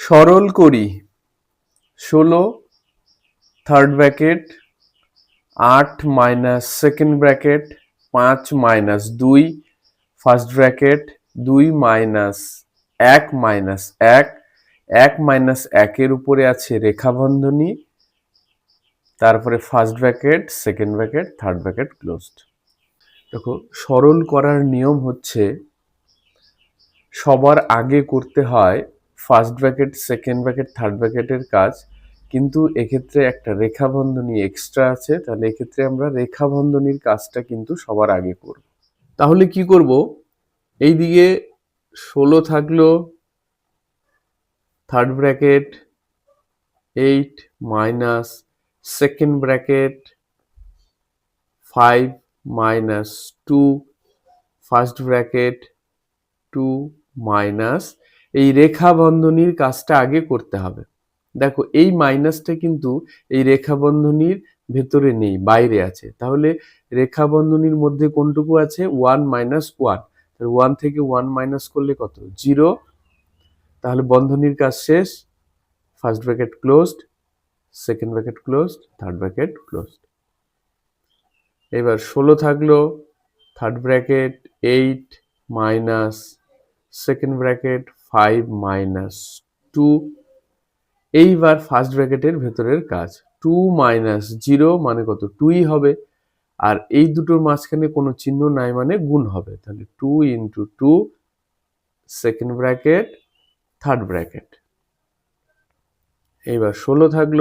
সরল করি। ষোলো থার্ড ব্র্যাকেট আট মাইনাস সেকেন্ড ব্র্যাকেট পাঁচ মাইনাস দুই ফার্স্ট ব্র্যাকেট দুই মাইনাস এক মাইনাস এক এক মাইনাস একের উপরে আছে রেখাবন্ধনী, তারপরে first bracket second bracket third bracket closed দেখো, সরল করার নিয়ম হচ্ছে সবার আগে করতে হয় first bracket second bracket third ব্র্যাকেটের কাজ। কিন্তু এক্ষেত্রে একটা রেখাবন্ধনী এক্সট্রা আছে, তাহলে এক্ষেত্রে আমরা রেখাবন্ধনীর কাজটা কিন্তু সবার আগে করব। তাহলে কি করব? এই দিকে ষোলো থাকল third bracket eight minus second bracket five minus two first bracket two minus এই রেখা বন্ধনীর কাজটা আগে করতে হবে। দেখো, এই মাইনাসটা কিন্তু এই রেখা বন্ধনীর ভেতরে নেই, বাইরে আছে। তাহলে রেখা বন্ধনীর মধ্যে কোনটুকু আছে? One minus one. ওয়ান থেকে ওয়ান মাইনাস করলে কত? জিরো। তাহলে বন্ধনীর কাজ শেষ। First bracket closed, second bracket closed, third bracket closed. এবার ষোলো থাকল, third bracket, eight minus, second bracket five minus two এইবার ফার্স্ট ব্র্যাকেটের ভেতরের কাজ। টু মাইনাস জিরো মানে কত? টুই হবে। আর এই দুটোর মাঝখানে কোনো চিহ্ন নাই মানে গুণ হবে। তাহলে two into two second bracket third bracket এইবার ষোলো থাকল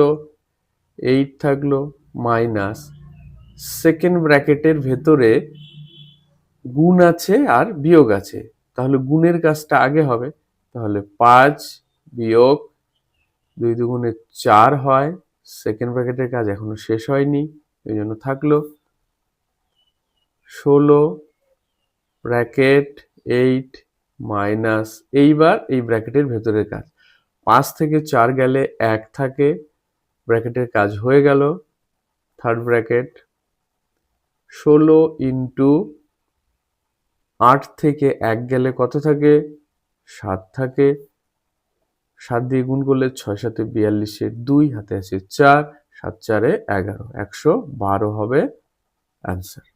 এইট থাকল মাইনাস সেকেন্ড ব্র্যাকেটের ভেতরে গুণ আছে আর বিয়োগ আছে। তাহলে গুণের কাজটা আগে হবে। তাহলে পাঁচ বিয়োগ দুই দুগুণে চার হয়। সেকেন্ড ব্র্যাকেটের কাজ এখনও শেষ হয়নি, এই জন্য থাকল ষোলো ব্র্যাকেট এইট মাইনাস এইবার এই ব্র্যাকেটের ভেতরের কাজ। পাঁচ থেকে চার গেলে এক থাকে ব্র্যাকেটের কাজ হয়ে গেল। থার্ড ব্র্যাকেট ষোলো ইন্টু আট থেকে এক গেলে কত থাকে? সাত থাকে, সাত দিয়ে গুণ করলে ছয় সাথে বিয়াল্লিশে দুই, হাতে আছে চার, সাত চারে এগারো। একশো বারো হবে অ্যান্সার